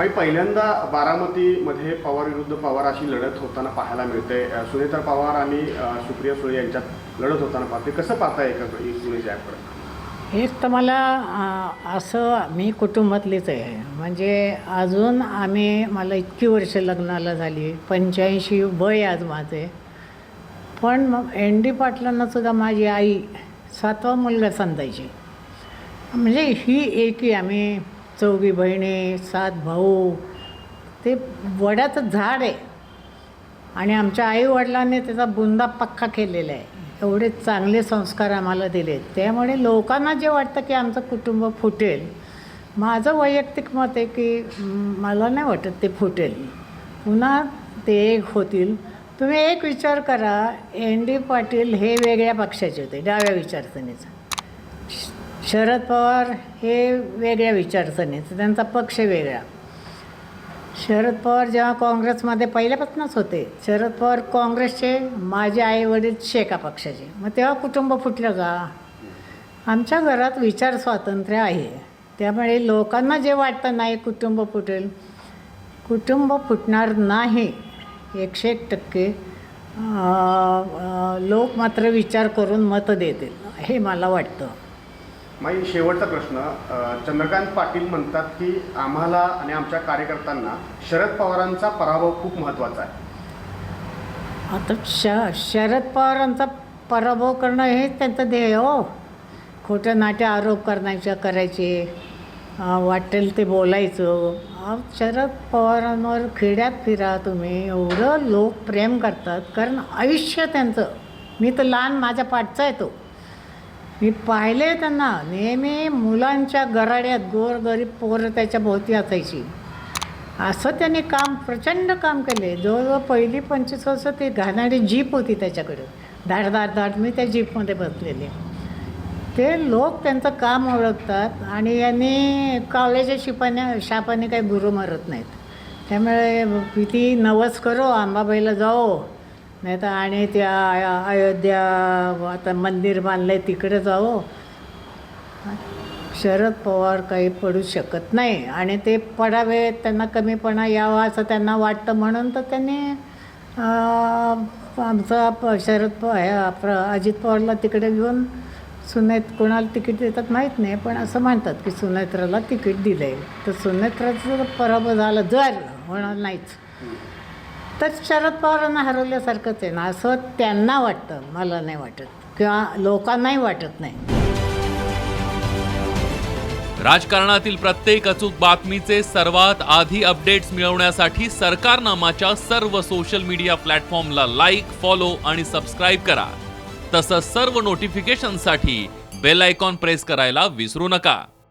भाई पहिल्यांदा बारामतीमध्ये पवार विरुद्ध पवार अशी लढत होताना पाहायला मिळते. अ, सुनेत्रा पवार आणि सुप्रिया सुळे यांच्यात लढत होताना पाहते कसं पाहता एका सुनेच्या एक तर मला असं मी कुटुंबातलीच आहे. म्हणजे अजून आम्ही मला इतकी वर्ष लग्नाला झाली पंच्याऐंशी वय आज माझे. पण मग एन डी पाटलांना सुद्धा माझी आई सातवा मुलगा समजायची म्हणजे ही एकी आम्ही चौघी बहिणी सात भाऊ ते वडाचं झाड आहे. आणि आमच्या आईवडिलांनी त्याचा बुंदा पक्का केलेला आहे. एवढे चांगले संस्कार आम्हाला दिले. त्यामुळे लोकांना जे वाटतं की आमचं कुटुंब फुटेल माझं वैयक्तिक मत आहे की मला नाही वाटत ते फुटेल. पुन्हा ते एक होतील. तुम्ही एक विचार करा एन डी पाटील हे वेगळ्या पक्षाचे होते डाव्या विचारसरणीचा. शरद पवार हे वेगळ्या विचारसरणीचं त्यांचा पक्ष वेगळा. शरद पवार जेव्हा काँग्रेसमध्ये पहिल्यापासूनच होते शरद पवार काँग्रेसचे माझे आई वडील शेका पक्षाचे. मग तेव्हा कुटुंब फुटलं का? आमच्या घरात विचार स्वातंत्र्य आहे. त्यामुळे लोकांना जे वाटतं नाही कुटुंब फुटेल कुटुंब फुटणार नाही एकशे एक टक्के लोक मात्र विचार करून मतं देतील हे मला वाटतं. माई शेवटचा प्रश्न. चंद्रकांत पाटील म्हणतात की आम्हाला आणि आमच्या कार्यकर्त्यांना शरद पवारांचा पराभव खूप महत्त्वाचा आहे. आता श शरद पवारांचा पराभव करणं हे त्यांचं ध्येय हो. खोटं नाट्य आरोप करण्याचे करायचे वाटेल ते बोलायचं. शरद पवारांवर खेड्यात फिरा तुम्ही. एवढं लोक प्रेम करतात कारण आयुष्य त्यांचं. मी तर लहान माझ्या पाठचा येतो तो. मी पाहिले त्यांना. नेहमी मुलांच्या गराड्यात गोरगरीब पोरं त्याच्या भोवती असायची. असं त्यांनी काम प्रचंड काम केले. जवळजवळ पहिली पंचवीस वर्ष ती घालणारी जीप होती त्याच्याकडे. धाड धाड धाड मी त्या जीपमध्ये बसलेले. ते लोक त्यांचं काम ओळखतात आणि यांनी कावल्याच्या शिपाने शापाने काही गुरु मारत नाहीत. त्यामुळे किती नवस करो आंबाबाईला जाओ. नाही तर आणि त्या अयोध्या आता मंदिर बांधलं आहे तिकडे जाओ शरद पवार काही पडू शकत नाही. आणि ते पडावे त्यांना कमीपणा यावा असं त्यांना वाटतं. म्हणून तर त्यांनी आमचा प शरद प अजित पवारला तिकडे घेऊन सुनेत कोणाला तिकीट देतात माहीत नाही. पण असं म्हणतात की सुनेत्राला तिकीट दिलं आहे तर सुनेत्राचं पराभव झाला जर होणार नाहीच. तर शरद पवारांना हरवल्यासारखंच आहे ना असं त्यांना वाटतं मला नाही वाटत. किंवा लोकांनाही वाटत नाही. राजकारणातील प्रत्येक अचूक बातमीचे सर्वात आधी अपडेट्स मिळवण्यासाठी सरकारनामाच्या सर्व सोशल मीडिया प्लॅटफॉर्मला लाईक फॉलो आणि सबस्क्राईब करा. तसंच सर्व नोटिफिकेशनसाठी बेल आयकॉन प्रेस करायला विसरू नका.